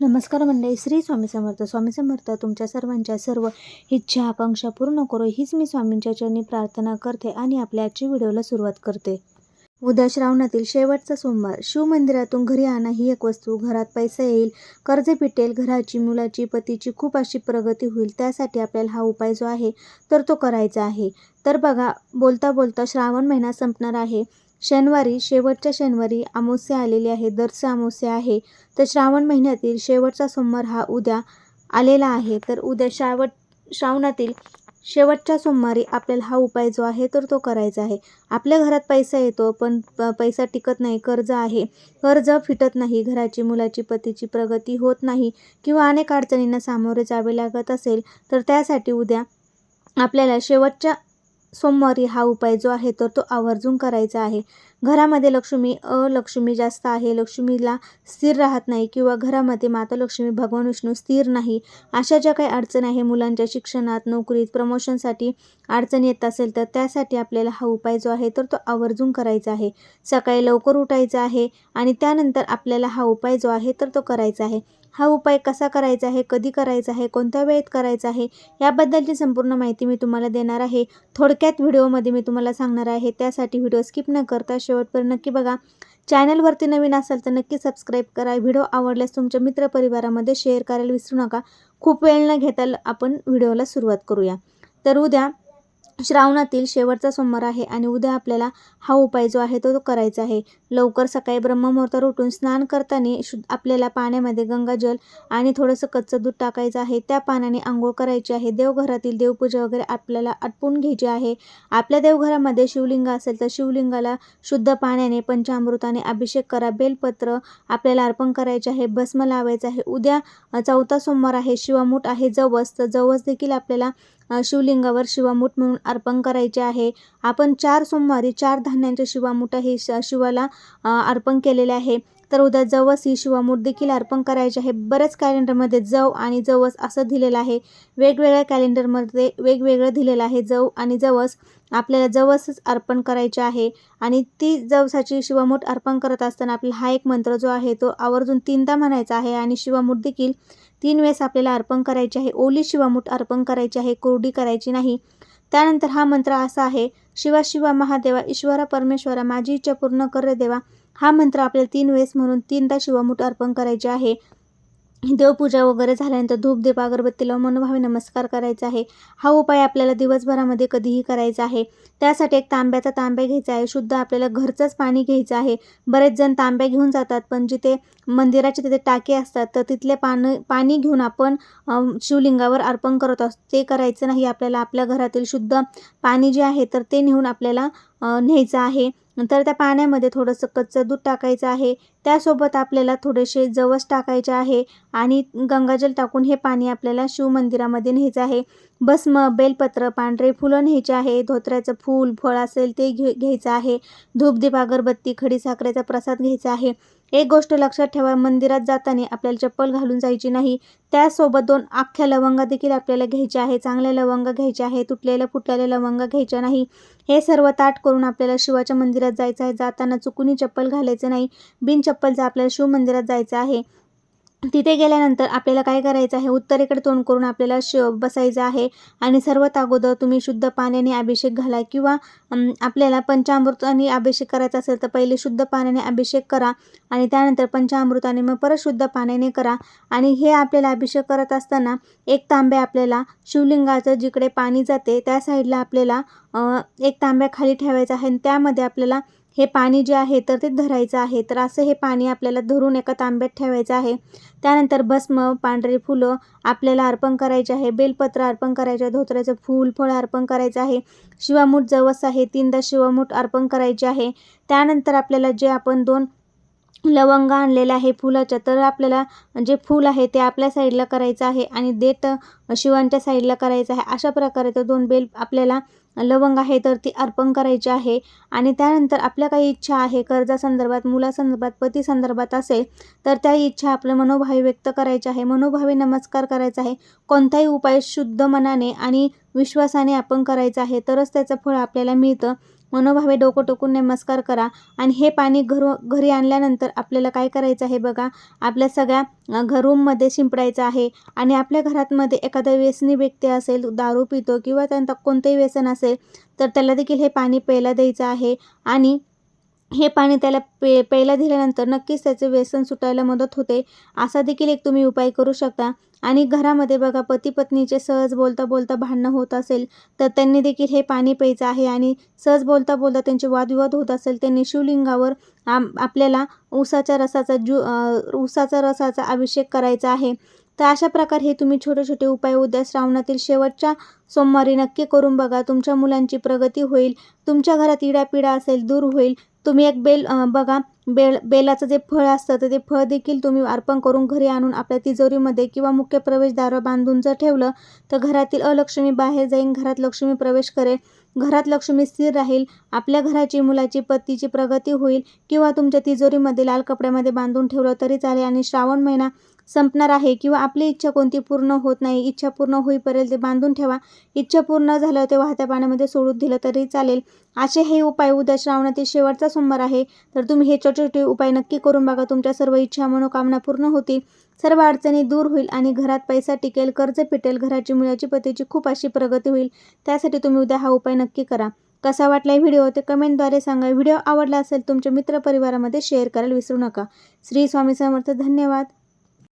नमस्कार मंडळी श्री स्वामी समर्थ. स्वामी समर्थ तुमच्या सर्वांच्या सर्व इच्छा आकांक्षा पूर्ण करो हीच मी स्वामींच्या चरणी प्रार्थना करते आणि आपल्या आजच्या व्हिडिओला सुरुवात करते. उद्या श्रावणातील शेवटचा सोमवार. शिवमंदिरातून घरी आणा ही एक वस्तू. घरात पैसा येईल कर्ज पिटेल घराची मुलाची पतीची खूप अशी प्रगती होईल. त्यासाठी आपल्याला हा उपाय जो आहे तर तो करायचा आहे. तर बघा बोलता बोलता श्रावण महिना संपणार आहे. शनिवारी शेवटच्या शनिवारी अमावस्या आलेली आहे दरचं अमावस्या आहे. तर श्रावण महिन्यातील शेवटचा सोमवार हा उद्या आलेला आहे. तर उद्या श्रावट श्रावणातील शेवटच्या सोमवारी आपल्याला हा उपाय जो आहे तर तो करायचा आहे. आपल्या घरात पैसा येतो पण प- पैसा टिकत नाही कर्ज आहे. कर्ज फिटत नाही घराची मुलाची पतीची प्रगती होत नाही किंवा अनेक अडचणींना सामोरे जावे लागत असेल तर त्यासाठी उद्या आपल्याला शेवटच्या सोमवारी हा उपाय जो आहे तर तो आवर्जून करायचा आहे. घरामध्ये लक्ष्मी अलक्ष्मी जास्त आहे. लक्ष्मीला स्थिर राहत नाही किंवा घरामध्ये माता लक्ष्मी भगवान विष्णू स्थिर नाही. अशा ज्या काही अडचण आहे मुलांच्या शिक्षणात नोकरीत प्रमोशनसाठी अडचण येत असेल तर त्यासाठी आपल्याला हा उपाय जो आहे तर तो आवर्जून करायचा आहे. सकाळी लवकर उठायचा आहे आणि त्यानंतर आपल्याला हा उपाय जो आहे तर तो करायचा आहे. हा उपाय कसा करायचा आहे कधी करायचा आहे कोणत्या वेळेत करायचा आहे याबद्दलची संपूर्ण माहिती मी तुम्हाला देणार आहे. थोडक्यात व्हिडिओमध्ये मी तुम्हाला सांगणार आहे. त्यासाठी व्हिडिओ स्किप न करता शेवटपर्यंत नक्की बघा चॅनलवरती नवीन असाल तर नक्की सबस्क्राईब करा. व्हिडिओ आवडल्यास तुमच्या मित्रपरिवारामध्ये शेअर करायला विसरू नका. खूप वेळ न घेता आपण व्हिडिओला सुरुवात करूया. तर उद्या श्रावणातील शेवटचा सोमवार आहे आणि उद्या आपल्याला हा उपाय जो आहे तो तो करायचा आहे. लवकर सकाळी ब्रह्ममुहूर्तावर उठून स्नान करताना शुद्ध आपल्याला पाण्यामध्ये गंगाजल आणि थोडंसं कच्चं दूध टाकायचं आहे. त्या पाण्याने आंघोळ करायची आहे. देवघरातील देवपूजा वगैरे आपल्याला आटपून घ्यायची आहे. आपल्या देवघरामध्ये शिवलिंग असेल तर शिवलिंगाला शुद्ध पाण्याने पंचामृताने अभिषेक करा. बेलपत्र आपल्याला अर्पण करायचे आहे. भस्म लावायचं आहे. उद्या चौथा सोमवार आहे. शिवामूठ आहे. जवस. तर जवस देखील आपल्याला शिवलिंगावर शिवामूठ म्हणून अर्पण करायचे आहे. आपण चार सोमवारी चार धान्यांचे शिवामूठ हे श शिवाला अर्पण केलेले आहे. तर उद्या जवस ही शिवामूठ देखील अर्पण करायचे आहे. बऱ्याच कॅलेंडरमध्ये जव आणि जवस असं दिलेलं आहे. वेगवेगळ्या कॅलेंडरमध्ये वेगवेगळं दिलेलं आहे. जव आणि जवस आपल्याला जवसच अर्पण करायचे आहे. आणि ती जवसाची शिवामूठ अर्पण करत असताना आपला हा एक मंत्र जो आहे तो आवर्जून तीनदा म्हणायचा आहे. आणि शिवामूठ देखील तीन वेळेस आपल्याला अर्पण करायची आहे. ओली शिवामूठ अर्पण करायची आहे. कोरडी करायची नाही. त्यानंतर हा मंत्र असा आहे शिवा शिवा महादेवा ईश्वरा परमेश्वरा माझी इच्छा पूर्ण कर देवा. हा मंत्र आपल्याला तीन वेळेस म्हणून तीनदा शिवामूठ अर्पण करायचे आहे. देवपूजा वगैरे झाल्यानंतर धूप दीप अगरबत्ती लावून मनोभावे नमस्कार करायचा आहे. हा उपाय आपल्याला दिवसभरामध्ये कधीही करायचा आहे. त्यासाठी एक तांब्याचा तांब्या घ्यायचा आहे. शुद्ध आपल्याला घरचंच पाणी घ्यायचं आहे. बरेच जण तांब्या घेऊन जातात पण जिथे मंदिराचे तिथे टाके असतात तर तिथले पाणी पाणी घेऊन आपण शिवलिंगावर अर्पण करत असतो. ते करायचं नाही. आपल्याला आपल्या घरातील शुद्ध पाणी जे आहे तर ते नेऊन आपल्याला न्यायचं आहे. तर त्या पाण्यामध्ये थोडंसं कच्चं दूध टाकायचं आहे. त्यासोबत आपल्याला थोडेसे जवस टाकायचे आहे आणि गंगाजल टाकून हे पाणी आपल्याला शिवमंदिरामध्ये न्यायचं आहे. भस्म बेलपत्र पांढरे फुलं न्यायचे आहे. धोत्र्याचं फूल फळ असेल ते घे घ्यायचं आहे. धूपदीप अगरबत्ती खडी साखरेचा प्रसाद घ्यायचा आहे. एक गोष्ट लक्षात ठेवा मंदिरात जाताना आपल्याला चप्पल घालून जायची नाही. त्यासोबत दोन अख्ख्या लवंगा देखील आपल्याला घ्यायच्या आहे चांगल्या लवंग घ्यायच्या आहे तुटलेल्या फुटलेल्या लवंगा घ्यायच्या नाही. हे सर्व ताट करून आपल्याला शिवाच्या मंदिरात जायचं आहे. जाताना चुकूनही चप्पल घालायचं नाही. बिन चप्पलचं आपल्याला शिवमंदिरात जायचं आहे. तिथे गेल्यानंतर आपल्याला काय करायचं आहे? उत्तरेकडे तोंड करून आपल्याला श बसायचं आहे. आणि सर्वात अगोदर तुम्ही शुद्ध पाण्याने अभिषेक घाला किंवा आपल्याला पंचामृताने अभिषेक करायचा असेल तर पहिले शुद्ध पाण्याने अभिषेक करा. आणि त्यानंतर पंचामृताने मग परत शुद्ध पाण्याने करा. आणि हे आपल्याला अभिषेक करत असताना एक तांब्या आपल्याला शिवलिंगाचं जिकडे पाणी जाते त्या साईडला आपल्याला एक तांब्या खाली ठेवायचा आहे. आणि त्यामध्ये आपल्याला हे पाणी जे आहे तर ते धरायचं आहे. तर असं हे पाणी आपल्याला धरून एका तांब्यात ठेवायचं आहे. त्यानंतर भस्म पांढरे फुलं आपल्याला अर्पण करायचे आहे. बेलपत्र अर्पण करायचे आहे. धोत्र्याचं फूल फळ अर्पण करायचं आहे. शिवामूठ जवस आहे. तीनदा शिवामूठ अर्पण करायचे आहे. त्यानंतर आपल्याला जे आपण दोन लवंग आणलेलं आहे फुलाच्या तर आपल्याला जे फूल आहे ते आपल्या साईडला करायचं आहे आणि देठ शिवांच्या साईडला करायचं आहे. अशा प्रकारे तर दोन बेल आपल्याला लवंग आहे तर ती अर्पण करायची आहे. आणि त्यानंतर आपल्या काही इच्छा आहे कर्जासंदर्भात मुलासंदर्भात पतीसंदर्भात असेल तर त्या इच्छा आपलं मनोभावे व्यक्त करायची आहे. मनोभावे नमस्कार करायचा आहे. कोणताही उपाय शुद्ध मनाने आणि विश्वासाने आपण करायचा आहे तरच त्याचं फळ आपल्याला मिळतं. मनोभावे डोकं टोकून नमस्कार करा. आणि हे पाणी घरू घरी आणल्यानंतर आपल्याला काय करायचं आहे बघा? आपल्या सगळ्या अ, घ रूममध्ये शिंपडायचं आहे. आणि आपल्या घरातमध्ये एखादा व्यसनी व्यक्ती असेल दारू पितो किंवा त्यांचा कोणतंही व्यसन असेल तर त्याला देखील हे पाणी प्यायला द्यायचं आहे. आणि हे पाणी त्याला पे प्यायला दिल्यानंतर नक्कीच त्याचे व्यसन सुटायला मदत होते. असा देखील एक तुम्ही उपाय करू शकता. आणि घरामध्ये बघा पती पत्नीचे सहज बोलता बोलता भांडणं होत असेल तर त्यांनी देखील हे पाणी प्यायचं आहे. आणि सहज बोलता बोलता त्यांचे वादविवाद होत असेल त्यांनी शिवलिंगावर आम आपल्याला ऊसाच्या रसाचा ज्यू ऊसाचा रसाचा अभिषेक करायचा आहे. तर अशा प्रकारे हे तुम्ही छोटे छोटे उपाय उद्या श्रावणातील शेवटच्या सोमवारी नक्की करून बघा. तुमच्या मुलांची प्रगती होईल तुमच्या घरात इडापिडा असेल दूर होईल तुम्ही एक बेल बघा बेल बेलाचं जे फळ असतं तर ते फळ देखील तुम्ही अर्पण करून घरी आणून आपल्या तिजोरीमध्ये किंवा मुख्य प्रवेशद्वारावर बांधून जर ठेवलं तर घरातील अलक्ष्मी बाहेर जाईन घरात लक्ष्मी प्रवेश करेल. घरात लक्ष्मी स्थिर राहील आपल्या घराची मुलाची पतीची प्रगती होईल किंवा तुमच्या तिजोरीमध्ये लाल कपड्यामध्ये बांधून ठेवलं तरी चालेल. आणि श्रावण महिना संपणार आहे किंवा आपली इच्छा कोणती पूर्ण होत नाही इच्छा पूर्ण होईपर्यंत ते बांधून ठेवा. इच्छा पूर्ण झालं ते वाहत्या पाण्यामध्ये सोडून दिलं तरी चालेल. असे हे उपाय उद्या श्रावणातील शेवटचा सोमवार आहे. तर तुम्ही हे छोटे छोटे उपाय नक्की करून बघा. तुमच्या सर्व इच्छा मनोकामना पूर्ण होतील. सर्व अडचणी दूर होईल आणि घरात पैसा टिकेल कर्ज पिटेल घराची मुलाची पतीची खूप अशी प्रगती होईल. त्यासाठी तुम्ही उद्या हा उपाय नक्की करा. कसा वाटला व्हिडिओ ते कमेंटद्वारे सांगा. व्हिडिओ आवडला असेल तुमच्या मित्रपरिवारामध्ये शेअर करायला विसरू नका. श्री स्वामी समर्थ. धन्यवाद.